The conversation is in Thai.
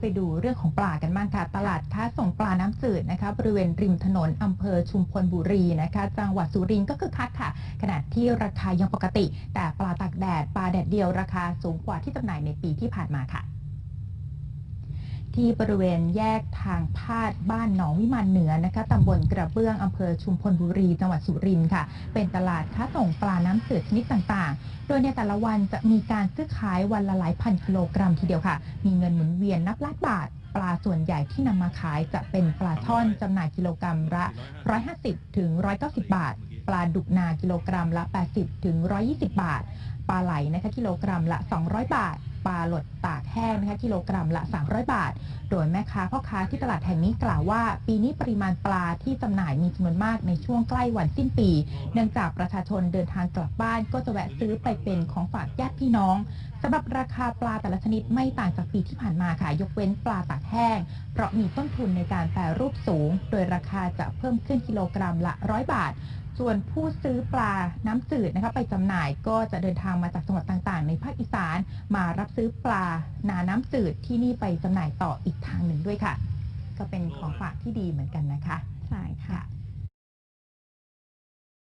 ไปดูเรื่องของปลากันบ้างค่ะ ตลาดค้าส่งปลาน้ำจืดนะคะ บริเวณริมถนนอำเภอชุมพลบุรีนะคะ จังหวัดสุรินทร์ก็คือคักค่ะ ขณะที่ราคายังปกติ แต่ปลาตากแดด ปลาแดดเดียวราคาสูงกว่าที่จำหน่ายในปีที่ผ่านมาค่ะ ที่บริเวณแยกทางพาดบ้านหนองวิมานเหนือนะคะตำบลกระเบื้องอำเภอชุมพลบุรีจังหวัดสุรินทร์ค่ะ เป็นตลาดค้าส่งปลาน้ำจืดชนิดต่างๆ โดยในแต่ละวันจะมีการซื้อขายวันละหลายพันกิโลกรัมทีเดียวค่ะ มีเงินหมุนเวียนนับล้านบาท ปลาส่วนใหญ่ที่นำมาขายจะเป็นปลาช่อนจำหน่ายกิโลกรัมละ 150 ถึง 190 บาท ปลาดุกนากิโลกรัมละ 80 ถึง 120 บาท ปลาไหลนะคะกิโลกรัมละ 200 บาท ปลาหลดตากแห้งนะคะกิโลกรัมละ 300 บาท โดยแม่ค้าพ่อค้าที่ตลาดแห่งนี้กล่าวว่า ปีนี้ปริมาณปลาที่จำหน่ายมีจำนวนมากในช่วงใกล้วันสิ้นปี เนื่องจากประชาชนเดินทางกลับบ้านก็จะแวะซื้อไปเป็นของฝากญาติพี่น้องสำหรับราคาปลาแต่ละชนิดไม่ต่างจากปีที่ผ่านมาค่ะ ยกเว้นปลาตากแห้ง เพราะมีต้นทุนในการแปรรูปสูง โดยราคาจะเพิ่มขึ้นกิโลกรัมละ 100 บาท ส่วนผู้ซื้อปลาน้ำจืดนะคะไปจำหน่ายก็จะเดินทางมาจากจังหวัดต่างๆ ในภาคอีสาน มารับซื้อปลานาน้ำจืดที่นี่ไปจำหน่ายต่ออีกทางหนึ่งด้วยค่ะ ก็เป็นของฝากที่ดีเหมือนกันนะคะ ใช่ค่ะค่ะ